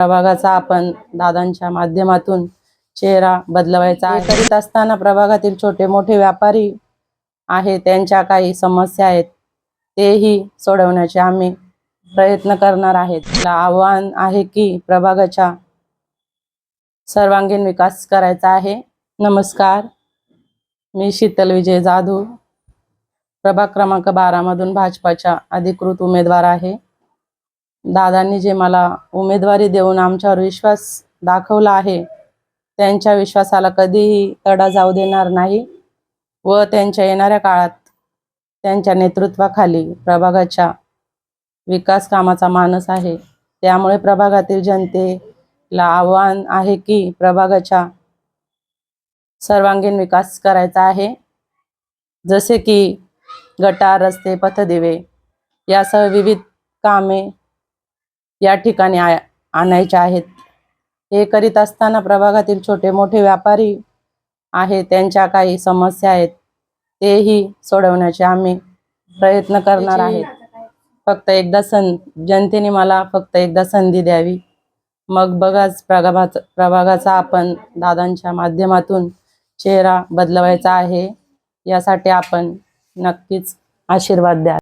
प्रभागाचा आपण दादांच्या माध्यमातून चेहरा बदलवायचा करीत असताना प्रभागातील छोटे मोठे व्यापारी आहे त्यांच्या काही समस्या आहेत तेही सोडवण्याचे आम्ही प्रयत्न करणार आहेत. आपलं आव्हान आहे की प्रभागाच्या सर्वांगीण विकास करायचा आहे. नमस्कार मी शीतल विजय जाधव. प्रभाग क्रमांक बारामधून भाजपाच्या अधिकृत उमेदवार आहे. दादांनी जे मला उमेदवारी देऊन आमच्यावर विश्वास दाखवला आहे त्यांच्या विश्वासाला कधीही तडा जाऊ देणार नाही व त्यांच्या येणाऱ्या काळात त्यांच्या नेतृत्वाखाली प्रभागाच्या विकास कामाचा मानस आहे. त्यामुळे प्रभागातील जनतेला आव्हान आहे की प्रभागाच्या सर्वांगीण विकास करायचा आहे. जसे की गटार रस्ते पथदिवे यासह विविध कामे या ठिकाणी आ आणायचे आहेत. हे करीत असताना प्रभागातील छोटे मोठे व्यापारी आहे त्यांच्या काही समस्या आहेत. तेही सोडवण्याचे आम्ही प्रयत्न करणार आहेत फक्त एकदा सं जनतेने मला फक्त एकदा संधी द्यावी. मग बघाच प्रभागाचा प्रभागाचा आपण दादांच्या माध्यमातून चेहरा बदलवायचा आहे. यासाठी आपण नक्कीच आशीर्वाद द्या